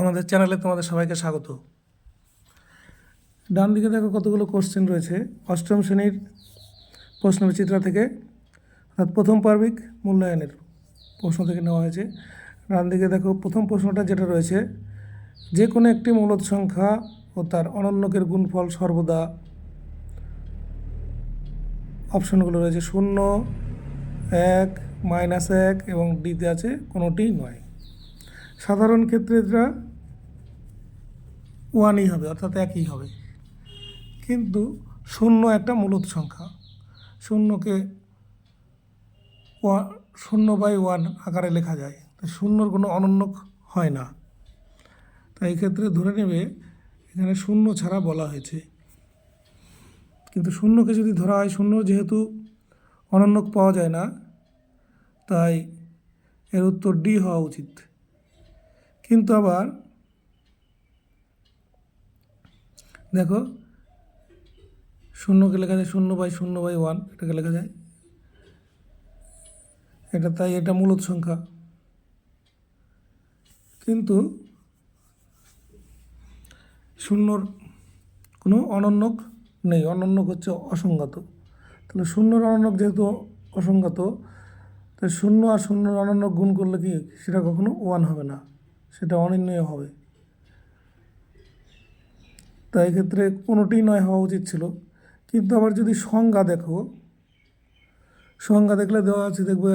আমাদের চ্যানেলে তোমাদের সবাইকে স্বাগত। ডান দিকে দেখো কতগুলো কোশ্চেন রয়েছে। অষ্টম শ্রেণির প্রশ্ন বিচিত্রা থেকে অর্থাৎ প্রথম পার্বিক মূল্যায়নের প্রশ্ন থেকে নেওয়া হয়েছে। ডান দিকে দেখো প্রথম প্রশ্নটা যেটা রয়েছে, যে কোনো একটি মূলত সংখ্যা ও তার অনন্যকের গুণফল সর্বদা অপশনগুলো রয়েছে শূন্য, এক, মাইনাস এক এবং ডিতে আছে কোনোটি নয়। সাধারণ ক্ষেত্রে এটা ওয়ানই হবে, অর্থাৎ একই হবে। কিন্তু শূন্য একটা মূলত সংখ্যা। শূন্যকে শূন্য বাই ওয়ান আকারে লেখা যায়। তো শূন্যর কোনো অনন্য হয় না। তাই ক্ষেত্রে ধরে নেবে, এখানে শূন্য ছাড়া বলা হয়েছে। কিন্তু শূন্যকে যদি ধরা হয়, শূন্য যেহেতু অনন্যক পাওয়া যায় না, তাই এর উত্তর ডি হওয়া উচিত। কিন্তু আবার দেখো শূন্যকে লেখা যায় শূন্য বাই শূন্য বাই ওয়ান, এটাকে লেখা যায়। এটা তাই এটা মূলত সংখ্যা। কিন্তু শূন্যর কোনো অনন্যক নেই, অনন্যক হচ্ছে অসংগত। তাহলে শূন্যর অনন্যক যেহেতু অসংগত তাই শূন্য আর শূন্যর অনন্যক গুণ করলে কি? সেটা কখনো ওয়ান হবে না। সেটা অনির্ণয় হবে। তাই এক্ষেত্রে কোনোটি নয় হওয়া উচিত ছিল। কিন্তু আবার যদি সংজ্ঞা দেখো, সংজ্ঞা দেখলে দেওয়া আছে, দেখবে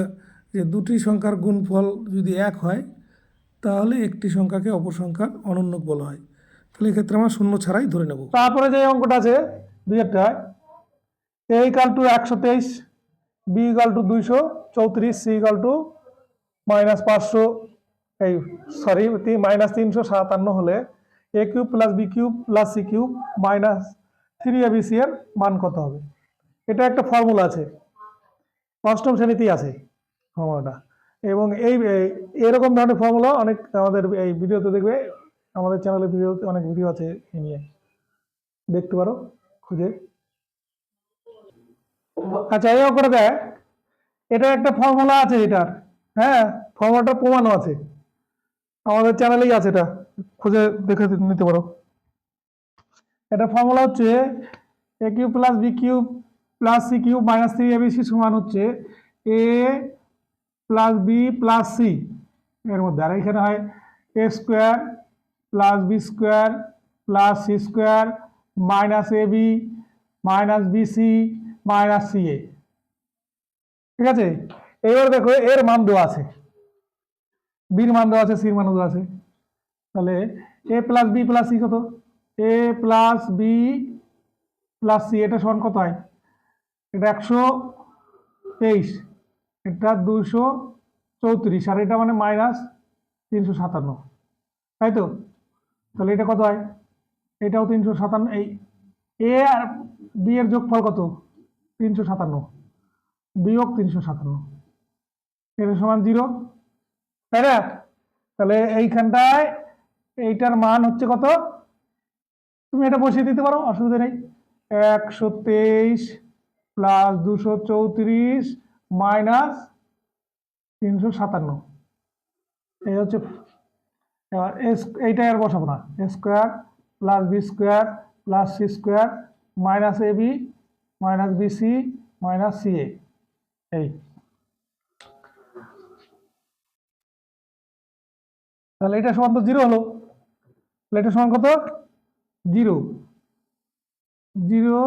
যে দুটি সংখ্যার গুণফল যদি এক হয়, তাহলে একটি সংখ্যাকে অপর সংখ্যার অনন্যক বলা হয়। তাহলে এক্ষেত্রে আমরা শূন্য ছাড়াই ধরে নেব। তারপরে যে অঙ্কটা আছে, দুই একটায় এ ইকাল টু একশো তেইশ বি ইকাল টু দুইশো চৌত্রিশ সি ইকাল টু মাইনাস পাঁচশো এই সরি তিন মাইনাস তিনশো সাতান্ন হলে A cube plus B cube plus C cube minus three A B C এর মান কত হবে? এটা একটা ফর্মুলা আছে। অষ্টম শ্রেণীতেই আছে ফর্মুলাটা এবং এই এরকম ধরনের ফর্মুলা অনেক আমাদের এই ভিডিওতে দেখবে। আমাদের চ্যানেলে ভিডিওতে অনেক ভিডিও আছে এই নিয়ে। দেখতে পারো, খুঁজে। আচ্ছা এই করে দেখ। এটা একটা ফর্মুলা আছে এটার। হ্যাঁ ফর্মুলাটা প্রমাণও আছে। আমাদের চ্যানেলেই আছে এটা। খুঁজে দেখে নিতে পারো। এটা ফর্মুলা হচ্ছে A cube plus B cube plus C cube minus three ABC সমান হচ্ছে A plus B plus C এর মধ্যে। আর এখানে হয় A square plus B square plus C square minus A B minus B C minus C A ঠিক আছে? এবার দেখো এর মান দেওয়া আছে। বির মান দেওয়া আছে, সির মান দেওয়া আছে। তাহলে A plus B plus C কত? A plus B plus C, এটা সমান কত হয়? এটা একশো তেইশ, এটা দুশো চৌত্রিশ, আর এটা মানে মাইনাস তিনশো সাতান্ন। তাই তো? তাহলে এটা কত হয়? এটাও তিনশো সাতান্ন, এই এ আর বি এর যোগফল কত? তিনশো সাতান্ন, বিয়োগ তিনশো সাতান্ন। এটা সমান জিরো। তাই না? তাহলে এইখানটায় এইটার মান হচ্ছে কত? তুমি এটা বসিয়ে দিতে পারো, অসুবিধা নেই। একশো তেইশ প্লাস দুশো চৌত্রিশ মাইনাস তিনশো সাতান্ন। এই হচ্ছে, এবার এস এইটাই আর বসাবো না। Square plus B square plus C square minus A B minus B C minus C A. এই। তাহলে এটা সমান তো জিরো হলো। তাহলে এটা সমান কত? জিরো। জিরো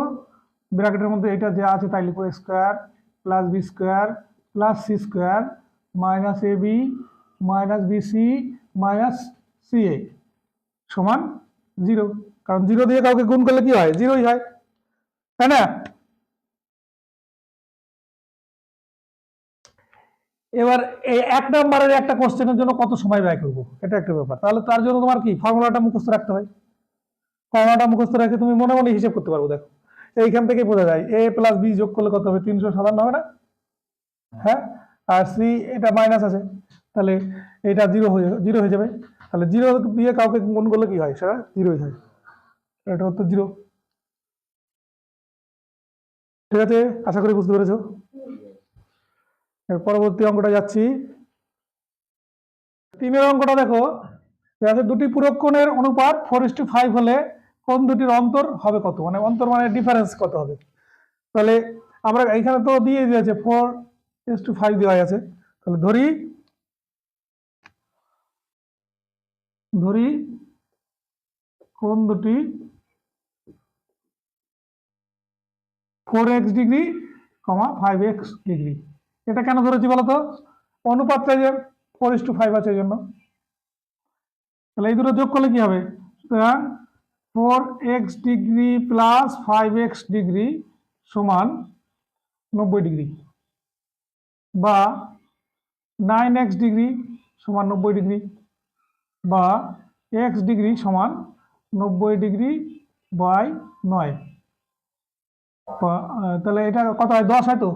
ব্র্যাকেটের মধ্যে এটা যা আছে তাই লিখো square plus B square plus C square minus A B minus B C minus C A সমান জিরো। কারণ জিরো দিয়ে কাউকে গুণ করলে কি হয়? জিরোই হয়। তাই না? এবার এক নম্বরের একটা কোশ্চেনের জন্য কত সময় ব্যয় করব? এটা একটা ব্যাপার। তাহলে তার জন্য তোমার কি? ফর্মুলাটা মুখস্থ রাখতে হয়। ফর্মুলাটা মুখস্থ রেখে তুমি মনে মনে হিসেব করতে পারব, দেখো। এইখান থেকে বোঝা যায়, এ প্লাস বি যোগ করলে কত হবে? তিনশো সাতান্ন, হবে না? হ্যাঁ? আর সি, এটা মাইনাস আছে। তাহলে এটা জিরো হয়ে জিরো হয়ে যাবে। তাহলে জিরো দিয়ে কাউকে গুণ করলে কি হয়? সেটা জিরোই হয় এটা হতো জিরো। ঠিক আছে? আশা করি বুঝতে পেরেছ। পরবর্তী অঙ্কটা যাচ্ছি। তিনের অঙ্কটা দেখো দুটি পূরক কোণের অনুপাত ফোর ইস টু ফাইভ হলে কোন দুটির অন্তর হবে কত? মানে অন্তর মানে ডিফারেন্স কত হবে? তাহলে আমরা এখানে তো দিয়ে দিয়েছে ফোর ইস টু ফাইভ দেওয়া আছে। তাহলে ধরি ধরি কোন দুটি? Four x degree comma five x degree এটা কেন ধরেছি বলতো? অনুপাতটা যে ফোর ইস টু ফাইভ আছে এই জন্য। তাহলে এই দুটো যোগ করলে কি হবে? সুতরাং four x degree plus five x degree সমান নব্বই ডিগ্রি বা নাইন এক্স ডিগ্রি সমান নব্বই ডিগ্রি বা এক্স ডিগ্রি সমান নব্বই ডিগ্রি বাই নয়। তাহলে এটা কত হয়? দশ হয় তো?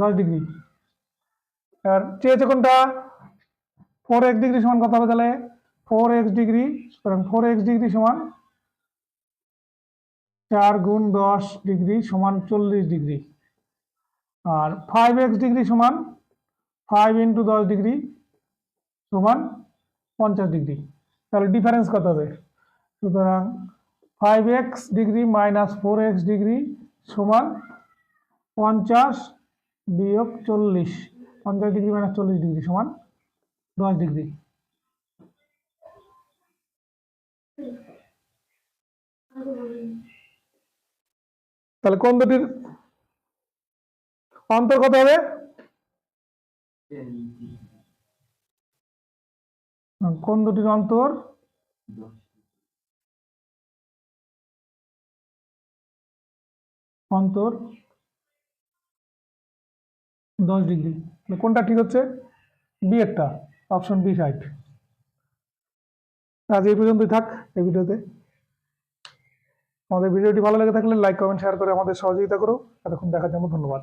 দশ ডিগ্রি আর চেয়েছে কোনটা? ফোর এক্স ডিগ্রি সমান কত হবে তাহলে? ফোর এক্স ডিগ্রি সুতরাং ফোর এক্স ডিগ্রি সমান চার গুণ দশ ডিগ্রি সমান চল্লিশ ডিগ্রি আর ফাইভ এক্স ডিগ্রি সমান ফাইভ ইন্টু দশ ডিগ্রি সমান পঞ্চাশ ডিগ্রি তাহলে ডিফারেন্স কত হবে? সুতরাং five x degree minus four x degree সমান পঞ্চাশ বিয়োগ চল্লিশ, পঞ্চাশ ডিগ্রি মাইনাস চল্লিশ ডিগ্রি সমান দশ ডিগ্রি। তাহলে কোন দুটির অন্তর কত হবে? কোন দুটির অন্তর? অন্তর। দশ ডিগ্রি। কোনটা ঠিক হচ্ছে? বি একটা অপশন বি সাইড আজ এই পর্যন্তই থাক এই ভিডিওতে। আমাদের ভিডিওটি ভালো লেগে থাকলে লাইক কমেন্ট শেয়ার করে আমাদের সহযোগিতা করো। এতক্ষণ দেখার জন্য ধন্যবাদ।